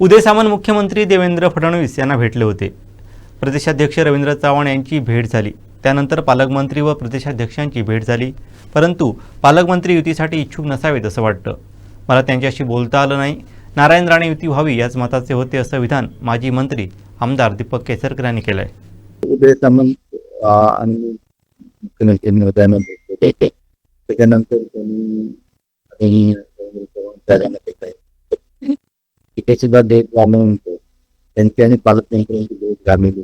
उदय सामंत मुख्यमंत्री देवेंद्र फडणवीस यांना भेटले होते. प्रदेशाध्यक्ष रवींद्र चव्हाण यांची भेट झाली. त्यानंतर पालकमंत्री व प्रदेशाध्यक्षांची भेट झाली. परंतु पालकमंत्री युतीसाठी इच्छुक नसावेत असं वाटतं. मला त्यांच्याशी बोलता आलं नाही. नारायण राणे युती व्हावी याच मताचे होते असं विधान माजी मंत्री आमदार दीपक केसरकर यांनी केलं आहे उदय सामंत आणि मुख्यमंत्र्यांनी त्याच्यानंतर त्यांनी ఇకేసిద్దాన్ని గ్రామం ఉంటే ఎన్పిఎన్ పార్లమెంట్ గ్రామీణ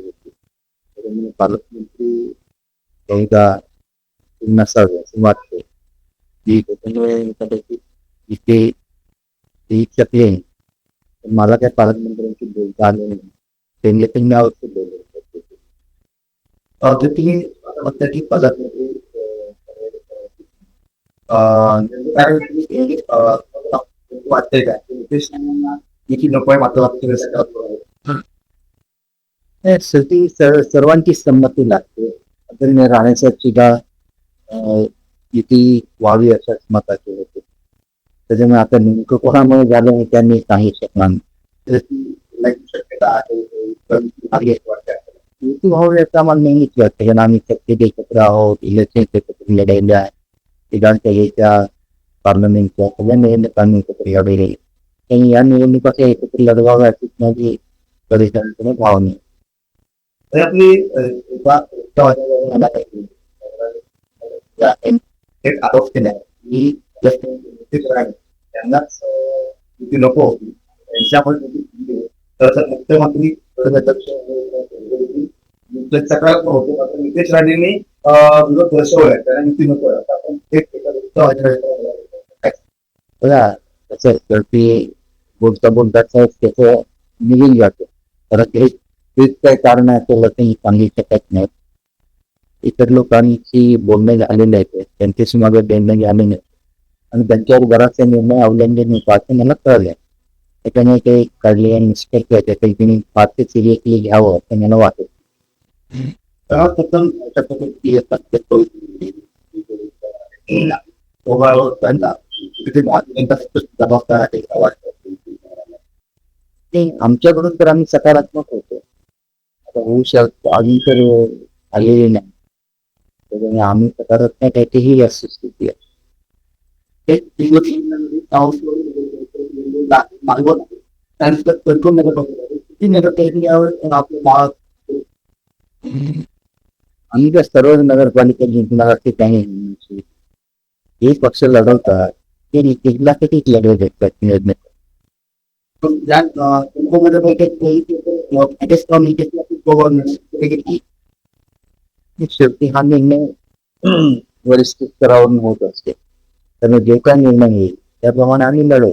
పార్లమెంటరీ ఇంకా చిన్న సుమారు ఈ ఏంటంటే ఇది ఈ చెప్పి మళ్ళీ పార్లమెంటరీ దాని తెలియకుండా అవుతుంది కాబట్టి మొత్తానికి పార్లమెంటరీ ఆ అంటే काय की नको आहे मात्र वाटतं शेवटी सर्व- सर्वांची संमती लागते. आदरणीय राणेसाहेब सुद्धा अं, युती व्हावी अशा मताचे होते. त्याच्यामुळे आता नेमकं कोणामुळे झालं हे त्यांनी सांगू शकणार युती व्हावी असं आम्हाला नेहमीच वाटतं. कारण आम्ही सत्तेत एकत्र आहोत इलेक्शन एकत्र लढायला आहे. तिघांच्या याच्या पार्लमेंटच्या सगळ्या निवडणुकांनी एकत्र लढले आणि या निवडणुकाच्या एकत्र लढवाव्या अशी माझी परिस्थितीने भावना आहे. तर आपली अं, एका- एक आरोप केला की just ते करावे. त्यांनाच अं, युती नको होती त्यांच्यामुळे तर जर मुख्यमंत्री प्रदेशाध्यक्ष तक्रार होते मात्र नितेश राणेंनी अं, विरोध दर्शवलाय त्यांना युती नको आहे. आता आपण एक बघा कसं आहे, तर ते बोलता बोलता त्याचं निघून जातो. परत हे तेच काय कारण आहे त्याला काही सांगू शकत नाही. इतर लोकांची बोलणे झालेले आहेत त्यांच्याशी माझं देणं झाले नाही. आणि त्यांच्यावर बराचसा निर्णय अवलंबून होता असं मला कळलंय त्याच्यामुळे ते काढले आणि निष्कर्ष आहे. काही त्यांनी फारसे सिरियसली घ्यावं असं मला वाटत. प्रथम त्यांना तिथे जबाबदार आहे असं आमच्याकडून तर आम्ही सकारात्मक होतो. आता होऊ शकतो. अजून तर आलेली नाही. आम्ही सकारात्मक आहे ते ही वस्तुस्थिती आहे आम्ही त्या सर्व नगरपालिका जिंकणार असते त्याने. हे पक्ष लढवतात. ते एकला ते एक लढवत आहेत निवडणूक पण ज्या, अं, कुटुंबामध्ये बैठक केली ती, अं, अध्यक्ष कमिटीच्या गव्हर्नर वगैरे शेवटी हा निर्णय वरिष्ठ स्तरावरून होत असते त्यामुळे जे काय निर्णय येईल त्याप्रमाणे आम्ही लढवू